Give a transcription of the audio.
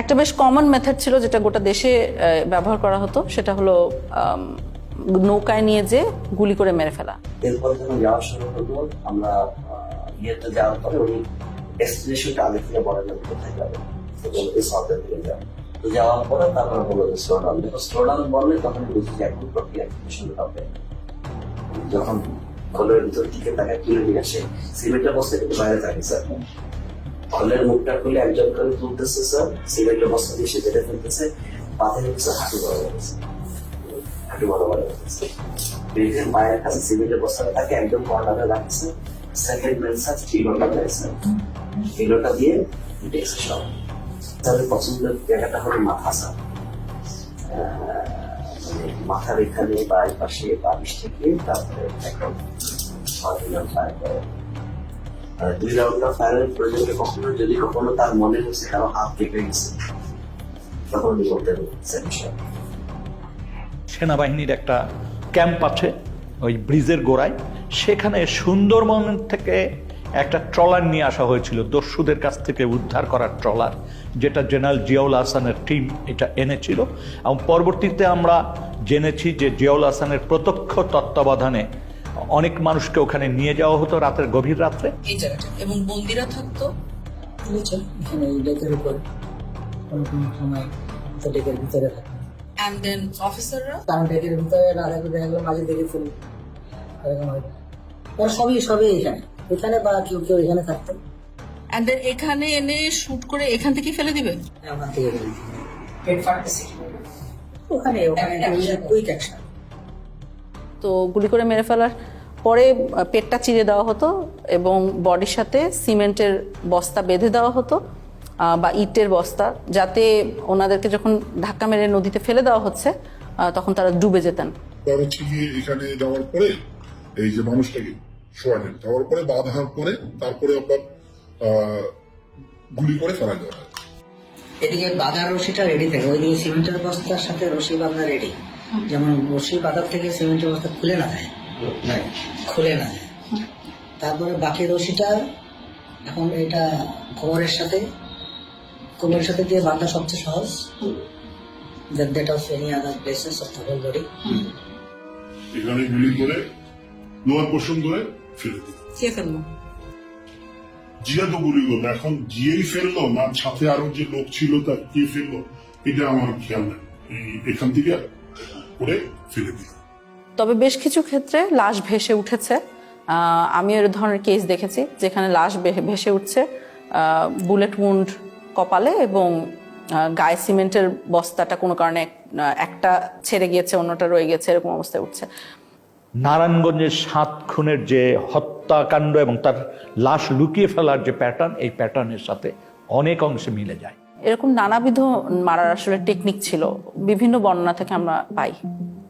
একটা বেশ common method ছিল যেটা গোটা দেশে ব্যবহার করা হতো, সেটা হলো নৌকায় নিয়ে যে গুলি করে মেরে ফেলা। যখন যাওয়া শুরু আমরা ইয়েতে যাওয়ার পরে উনি আগে থেকে কোথায় দিকে যাওয়ার পরে তারপরে বলল যে স্লো ডাউন যখন স্লো বললে তখন বুঝি যে প্রক্রিয়া যখন কলের ভিতর নিয়ে আসে সিমেন্টের বস্তা কিন্তু বাইরে থাকে স্যার কলের মুখটা খুলে একজন করে তুলতেছে, স্যার। সিমেন্টের বস্তা দিয়ে সে যেটা ফেলতেছে পাথরে কিছু হাঁটু বড় হাঁটু বড় বড় কাছে সিমেন্টের বস্তাটা তাকে একদম কর্নারে রাখছে। সেকেন্ড ম্যান স্যার কিলোটা দিয়েছে কিলোটা দিয়ে দেখছে সব। পছন্দের জায়গাটা হলো মাথা, স্যার। মাথার এখানে বা এই পাশে বালিশ থেকে তারপরে একদম ছয় দুই রাউন্ডটা ফায়ারের প্রয়োজনে কখনো যদি কখনো তার মনে হচ্ছে কারও হাত কেটে গেছে তখন বলতেন সেনাবাহিনীর একটা ক্যাম্প আছে, ওই ব্রিজের গোড়ায়। সেখানে সুন্দরবন থেকে একটা ট্রলার নিয়ে আসা হয়েছিল, দস্যুদের কাছ থেকে উদ্ধার করার ট্রলার, যেটা জেনারেল জিয়াউল হাসানের টিম এটা এনেছিল। এবং পরবর্তীতে আমরা জেনেছি যে জিয়াউল হাসানের প্রত্যক্ষ তত্ত্বাবধানে অনেক মানুষকে ওখানে নিয়ে যাওয়া হতো রাতের গভীর রাত্রে। এই জায়গাটা। এবং বন্দিরা থাকতো ডেকের উপর কোনো কোনো সময় তো ডেকের ভিতরে অ্যান্ড দেন অফিসাররা কারণ ডেকের ভিতরে না থাকলে দেখা গেলো মাঝে দেখে ফেলি। এরকম হয়। ওরা সবই সবই এখানে। এখানে বা কেউ কেউ এখানে থাকতো। অ্যান্ড দেন এখানে এনে শুট করে এখান থেকে ফেলে দিবে? ফাটতেছে ওখানে ওখানে কুইক অ্যাকশন তো গুলি করে মেরে ফেলার পরে পেটটা চিরে দেওয়া হতো এবং বডির সাথে সিমেন্টের বস্তা বেঁধে দেওয়া হতো বা ইটের বস্তা যাতে ওনাদেরকে যখন ধাক্কা মেরে নদীতে ফেলে দেওয়া হচ্ছে তখন তারা ডুবে যেতেন। হচ্ছে গিয়ে এখানে যাওয়ার পরে এই যে মানুষটাকে শোয়ালেন যাওয়ার পরে বাঁধার পরে তারপরে আপনার আহ, গুলি করে ফেলা দেওয়া হয় এদিকে বাঁধার রশিটা রেডি থাকে। ওইদিকে সিমেন্টের বস্তার সাথে রশি বাঁধা রেডি যেমন রশি বাঁধার থেকে সিমেন্টের বস্তা খুলে না যায় খুলে না যায় তারপরে বাকি রশিটা এখন এটা কোমরের সাথে কোমরের সাথে দিয়ে বাঁধা সবচেয়ে সহজ। That that of any other places of the whole body. এখানে গুলি করে লোয়ার পোর্শন ধরে ফেলে দিল কে ফেলল জিয়া তো গুলি করল এখন জিয়েই ফেলল না সাথে আরও যে লোক ছিল তা কে ফেলল এটা আমার খেয়াল নেই। এখান থেকে করে ফেলে দিল। তবে বেশ কিছু ক্ষেত্রে লাশ ভেসে উঠেছে। আমি এর ধরনের কেস দেখেছি যেখানে লাশ ভেসে উঠছে বুলেট উন্ড কপালে এবং গায়ে সিমেন্টের বস্তাটা কোনো কারণে একটা ছেড়ে গিয়েছে অন্যটা রয়ে গেছে এরকম অবস্থায় উঠছে। নারায়ণগঞ্জের সাত খুনের যে হত্যাকাণ্ড এবং তার লাশ লুকিয়ে ফেলার যে প্যাটার্ন এই প্যাটার্নের সাথে অনেক অংশে মিলে যায়। এরকম নানাবিধ মারার আসলে টেকনিক ছিল। বিভিন্ন বর্ণনা থেকে আমরা পাই।